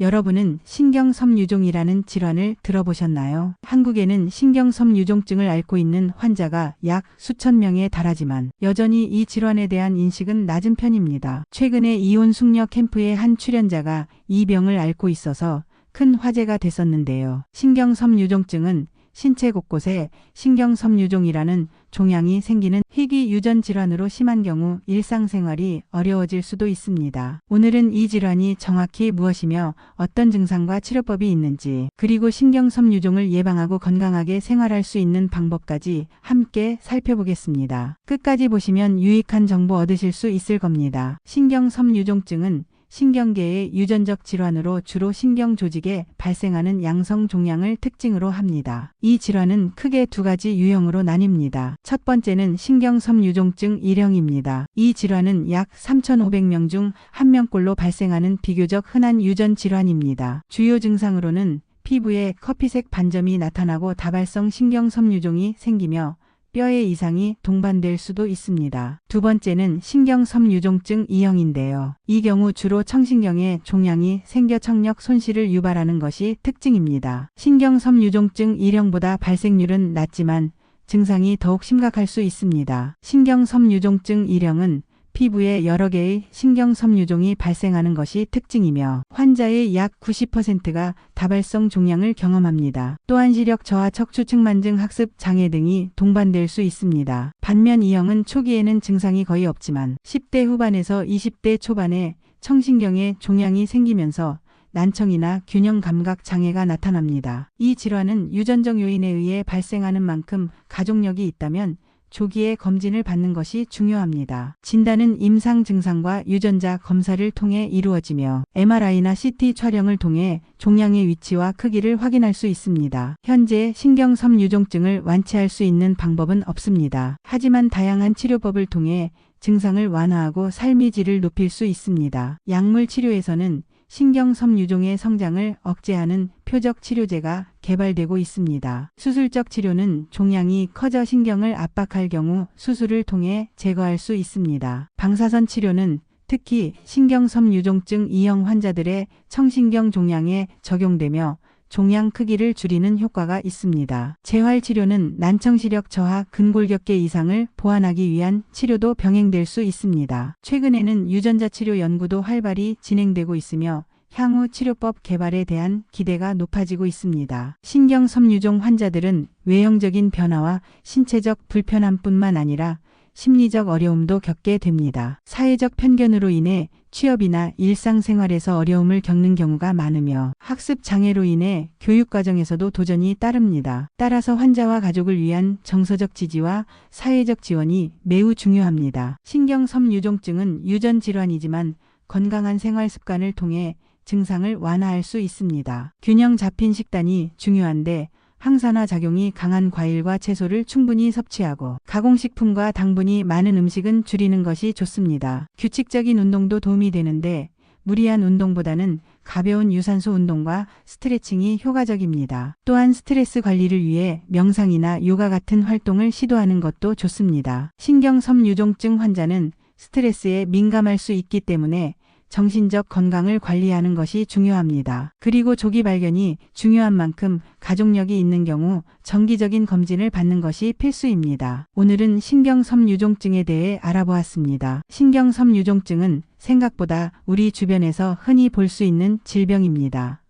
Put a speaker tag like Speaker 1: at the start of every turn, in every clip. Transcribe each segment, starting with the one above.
Speaker 1: 여러분은 신경섬유종이라는 질환을 들어보셨나요? 한국에는 신경섬유종증을 앓고 있는 환자가 약 수천 명에 달하지만 여전히 이 질환에 대한 인식은 낮은 편입니다. 최근에 이혼 숙녀 캠프의 한 출연자가 이 병을 앓고 있어서 큰 화제가 됐었는데요. 신경섬유종증은 신체 곳곳에 신경섬유종이라는 종양이 생기는 희귀 유전 질환으로 심한 경우 일상생활이 어려워질 수도 있습니다. 오늘은 이 질환이 정확히 무엇이며 어떤 증상과 치료법이 있는지, 그리고 신경섬유종을 예방하고 건강하게 생활할 수 있는 방법까지 함께 살펴보겠습니다. 끝까지 보시면 유익한 정보 얻으실 수 있을 겁니다. 신경섬유종증은 신경계의 유전적 질환으로 주로 신경 조직에 발생하는 양성 종양을 특징으로 합니다. 이 질환은 크게 두 가지 유형으로 나뉩니다. 첫 번째는 신경섬유종증 1형입니다. 이 질환은 약 3,500명 중한 명꼴로 발생하는 비교적 흔한 유전 질환입니다. 주요 증상으로는 피부에 커피색 반점이 나타나고 다발성 신경섬유종이 생기며 뼈의 이상이 동반될 수도 있습니다. 두 번째는 신경섬유종증 2형인데요. 이 경우 주로 청신경에 종양이 생겨 청력 손실을 유발하는 것이 특징입니다. 신경섬유종증 1형보다 발생률은 낮지만 증상이 더욱 심각할 수 있습니다. 신경섬유종증 1형은 피부에 여러 개의 신경섬유종이 발생하는 것이 특징이며 환자의 약 90%가 다발성 종양을 경험합니다. 또한 시력 저하 척추 측만증 학습 장애 등이 동반될 수 있습니다. 반면 이형은 초기에는 증상이 거의 없지만 10대 후반에서 20대 초반에 청신경에 종양이 생기면서 난청이나 균형 감각 장애가 나타납니다. 이 질환은 유전적 요인에 의해 발생하는 만큼 가족력이 있다면 조기에 검진을 받는 것이 중요합니다. 진단은 임상 증상과 유전자 검사를 통해 이루어지며 MRI나 CT 촬영을 통해 종양의 위치와 크기를 확인할 수 있습니다. 현재 신경섬 유종증을 완치할 수 있는 방법은 없습니다. 하지만 다양한 치료법을 통해 증상을 완화하고 삶의 질을 높일 수 있습니다. 약물 치료에서는 신경섬유종의 성장을 억제하는 표적 치료제가 개발되고 있습니다. 수술적 치료는 종양이 커져 신경을 압박할 경우 수술을 통해 제거할 수 있습니다. 방사선 치료는 특히 신경섬유종증 2형 환자들의 청신경 종양에 적용되며 종양 크기를 줄이는 효과가 있습니다. 재활치료는 난청시력 저하 근골격계 이상을 보완하기 위한 치료도 병행될 수 있습니다. 최근에는 유전자 치료 연구도 활발히 진행되고 있으며 향후 치료법 개발에 대한 기대가 높아지고 있습니다. 신경섬유종 환자들은 외형적인 변화와 신체적 불편함뿐만 아니라 심리적 어려움도 겪게 됩니다. 사회적 편견으로 인해 취업이나 일상생활에서 어려움을 겪는 경우가 많으며 학습 장애로 인해 교육과정에서도 도전이 따릅니다. 따라서 환자와 가족을 위한 정서적 지지와 사회적 지원이 매우 중요합니다. 신경섬유종증은 유전 질환이지만 건강한 생활 습관을 통해 증상을 완화할 수 있습니다. 균형 잡힌 식단이 중요한데 항산화 작용이 강한 과일과 채소를 충분히 섭취하고 가공식품과 당분이 많은 음식은 줄이는 것이 좋습니다. 규칙적인 운동도 도움이 되는데 무리한 운동보다는 가벼운 유산소 운동과 스트레칭이 효과적입니다. 또한 스트레스 관리를 위해 명상이나 요가 같은 활동을 시도하는 것도 좋습니다. 신경섬유종증 환자는 스트레스에 민감할 수 있기 때문에 정신적 건강을 관리하는 것이 중요합니다. 그리고 조기 발견이 중요한 만큼 가족력이 있는 경우 정기적인 검진을 받는 것이 필수입니다. 오늘은 신경섬유종증에 대해 알아보았습니다. 신경섬유종증은 생각보다 우리 주변에서 흔히 볼 수 있는 질병입니다.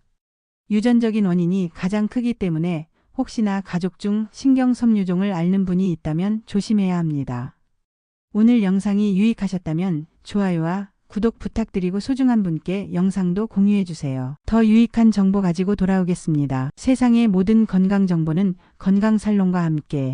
Speaker 1: 유전적인 원인이 가장 크기 때문에 혹시나 가족 중 신경섬유종을 앓는 분이 있다면 조심해야 합니다. 오늘 영상이 유익하셨다면 좋아요와 구독 부탁드리고 소중한 분께 영상도 공유해주세요. 더 유익한 정보 가지고 돌아오겠습니다. 세상의 모든 건강 정보는 건강살롱과 함께